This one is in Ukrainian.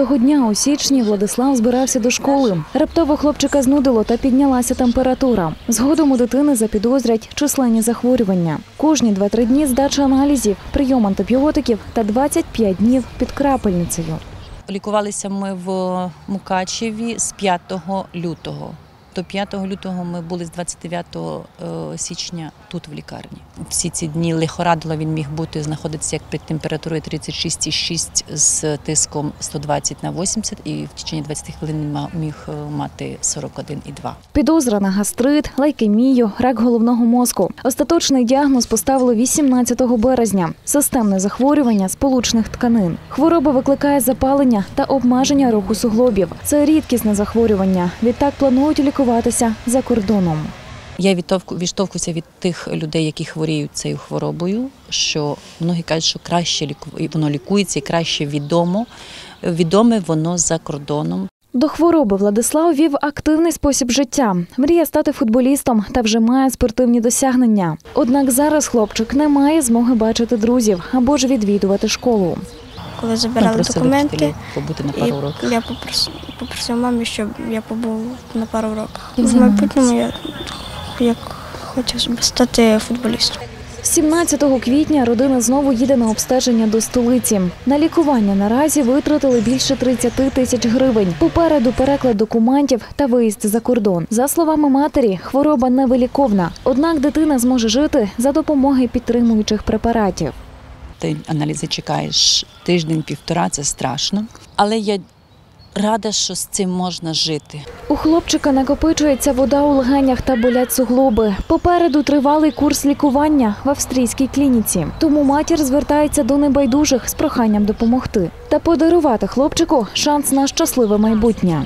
Того дня у січні Владислав збирався до школи. Раптово хлопчика знудило та піднялася температура. Згодом у дитини запідозрять численні захворювання. Кожні 2-3 дні здача аналізів, прийом антибіотиків та 25 днів під крапельницею. Лікувалися ми в Мукачеві з 5 лютого. До 5 лютого ми були з 29 е, січня тут в лікарні. Всі ці дні лихорадила він міг бути, знаходитися як під температурою 36,6 з тиском 120 на 80 і в течение 20 хвилин міг е, мати 41,2. Підозра на гастрит, лейкемію, рак головного мозку. Остаточний діагноз поставили 18 березня. Системне захворювання сполучних тканин. Хвороба викликає запалення та обмеження руху суглобів. Це рідкісне захворювання. Відтак планують лікуватися за кордоном. Я відштовхуюся від тих людей, які хворіють цією хворобою, що многі кажуть, що краще воно лікується і краще відомо. Відоме воно за кордоном. До хвороби Владислав вів активний спосіб життя. Мріє стати футболістом та вже має спортивні досягнення. Однак зараз хлопчик не має змоги бачити друзів або ж відвідувати школу. Коли Ми забирали просили документи, побути на пару років. я попросив, попросив мамі, щоб я побув на пару уроках. В майбутньому я як хотів стати футболістом. 17 квітня родина знову їде на обстеження до столиці. На лікування наразі витратили більше 30 тисяч гривень. Попереду переклад документів та виїзд за кордон. За словами матері, хвороба невиліковна. Однак дитина зможе жити за допомогою підтримуючих препаратів. Ти аналізи чекаєш тиждень-півтора, це страшно. Але я рада, що з цим можна жити. У хлопчика накопичується вода у легенях та болять суглоби. Попереду тривалий курс лікування в австрійській клініці. Тому матір звертається до небайдужих з проханням допомогти та подарувати хлопчику шанс на щасливе майбутнє.